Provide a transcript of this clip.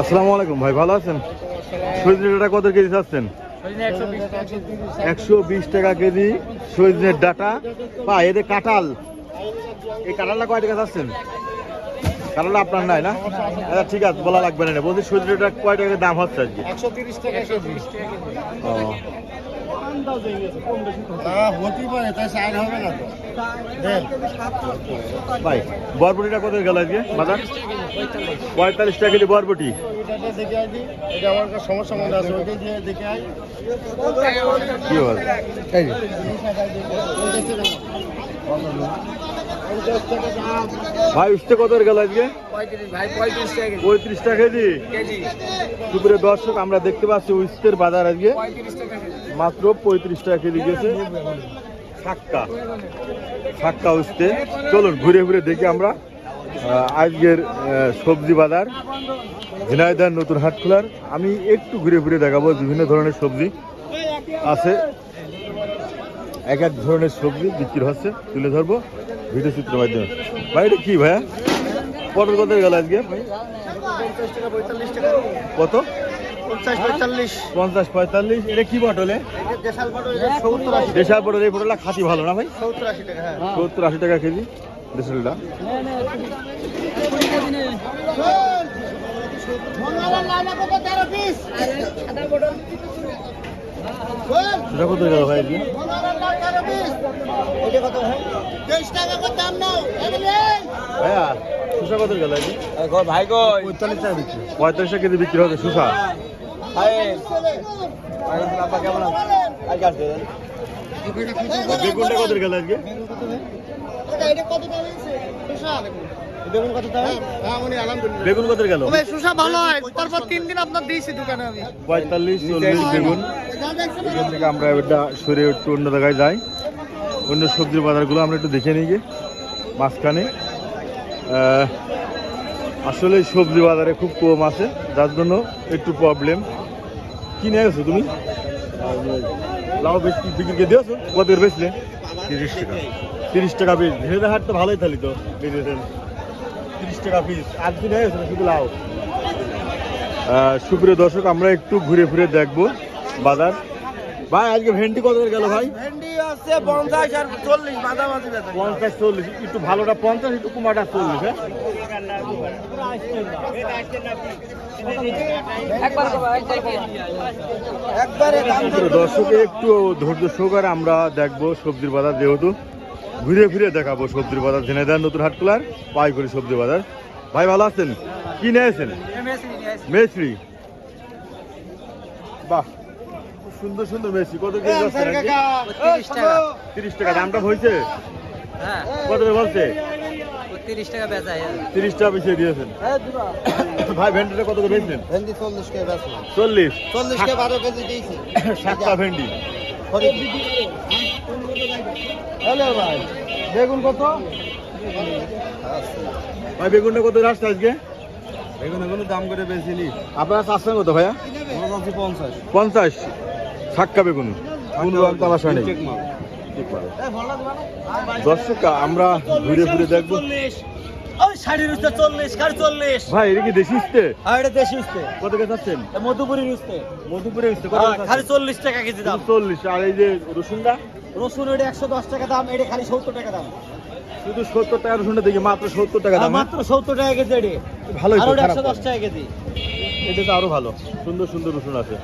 আসসালামু আলাইকুম ভাই ভালো আছেন? সজনেটা কত কেজি চাচ্ছেন? একশো বিশ টাকা কেজি। সজনের ডাটা। বা এদের কাঁঠাল এই কাঁঠালটা কয় টাকা চাচ্ছেন? কাঁঠালটা আপনার নাই না? আচ্ছা ঠিক আছে বলা লাগবে না। বলছি সজনেটা কয় টাকা দাম হচ্ছে আজকে? একশো তিরিশ টাকা ও, ভাই বরবটিটা কত গেল আজকে বাজার পঁয়তাল্লিশ টাকা কেজি বরবটি মনে কি বল ভাই উঠতে কত গেল আজকে? পঁয়ত্রিশ টাকা কেজি। দুপুরে দর্শক আমরা দেখতে পাচ্ছি উস্তের বাজার আজকে। মাত্র পঁয়ত্রিশ টাকা কেজি গেছে। সাক্কা সাক্কা উস্তে। চলুন ঘুরে ঘুরে দেখি আমরা আজকের সবজি বাজার। ঝিনাইদার নতুন হাট খোলার। আমি একটু ঘুরে ঘুরে দেখাবো বিভিন্ন ধরনের সবজি আছে। এক এক ধরনের সবজি বিক্রি হচ্ছে, তুলে ধরবো ভিডিও চিত্রের মাধ্যমে। ভাই, এটা কি ভাইয়া? পটল কত গেল আজকে? কত? পঞ্চাশ পঁয়তাল্লিশ। এটা কি পটলে দেশাল পটল, এই পটলটা খাঁটি ভালো না ভাই? সত্তর আশি টাকা কেজি দেশালটা। সেটা কত গেল ভাই আজকে কত ভাই ভাইয়া সুসা কত গেল ভাই পঁয়তাল্লিশ টাকা বিক্রি পঁয়তাল্লিশ টাকা কেজি বিক্রি হচ্ছে সুসা কেমন বেগুনটা কত গেল আজকে বেগুন কত দাম হ্যাঁ উনি আলহামদুলিল্লাহ বেগুন কত গেল? সুসা ভালো হয় তারপর তিন দিন আপনার দিয়েছি দোকানে আমি। পঁয়তাল্লিশ চল্লিশ বেগুন। এখান থেকে আমরা এটা সরে একটু অন্য জায়গায় যাই। অন্য সবজির বাজারগুলো আমরা একটু দেখে নিই মাঝখানে। আসলে সবজি বাজারে খুব কম আছে যার জন্য একটু প্রবলেম কিনে গেছো তুমি? লাউ বেশি বিক্রি করে দিয়েছ? কত বেচলে? তিরিশ টাকা। তিরিশ টাকা পিস ভেজা হাট তো ভালোই থালি তো বেরিয়েছেন তিরিশ টাকা পিস আর কিনে গেছো শুধু লাউ? সুপ্রিয় দর্শক আমরা একটু ঘুরে ঘুরে দেখব। বাজার? ভাই আজকে ভেন্ডি কত গেল ভাই? ভেন্ডি আছে পঞ্চাশ আর চল্লিশ মাঝামাঝি পঞ্চাশ চল্লিশ। একটু ভালোটা পঞ্চাশ একটু কুমারটা চল্লিশ হ্যাঁ? দর্শকে একটু ধৈর্য সহকারে আমরা দেখব সবজির বাজার যেহেতু। ঘুরে ফিরে দেখাবো সবজির বাজার ঝিনাইদার নতুন হাটকুলার পাইকারি সবজি বাজার। ভাই ভালো আছেন? কি নিয়েছেন মেসরি? বাহ। সুন্দর সুন্দর মেসি। কত কেজি? তিরিশ টাকা। তিরিশ টাকা দামটা হয়েছে? হ্যাঁ। কত করে বলছে? তিরিশ টাকা বেচা তিরিশ টাকা বেশি দিয়েছেন। ভাই ভেন্ডিটা কত করে বেচলেন ভেন্ডি চল্লিশ কে বেচা চল্লিশ। চল্লিশ কে বারো কেজি দিয়েছি। সাতটা ভেন্ডি। হ্যালো ভাই। বেগুন কত? ভাই বেগুনটা কত আসছে আজকে? বেগুন এগুলো দাম করে বেশিলি আপনারা চাচ্ছেন কত ভাইয়া? পঞ্চাশ। পঞ্চাশ। ছাক্কা বেগুন। কোন তামাশা নেই। দর্শক আমরা ঘুরে ঘুরে দেখব। শাড়ির উঠতে চল্লিশ কার চল্লিশ ভাই এটা কি দেশি এটা দেশি উঠতে কত কে চাচ্ছেন মধুপুরির উঠতে মধুপুরে ইস্তে কত খালি চল্লিশ টাকা কেজি দাম চল্লিশ। আর এই যে রসুনটা? রসুন একশো দশ টাকা দাম এটা খালি সত্তর টাকা দাম শুধু সত্তর টাকা রসুনটা দেখি মাত্র সত্তর টাকা দাম? মাত্র সত্তর টাকা কেজি এটা ওটা একশো দশ টাকা কেজি। এটা তো আরও ভালো। সুন্দর সুন্দর রসুন আছে।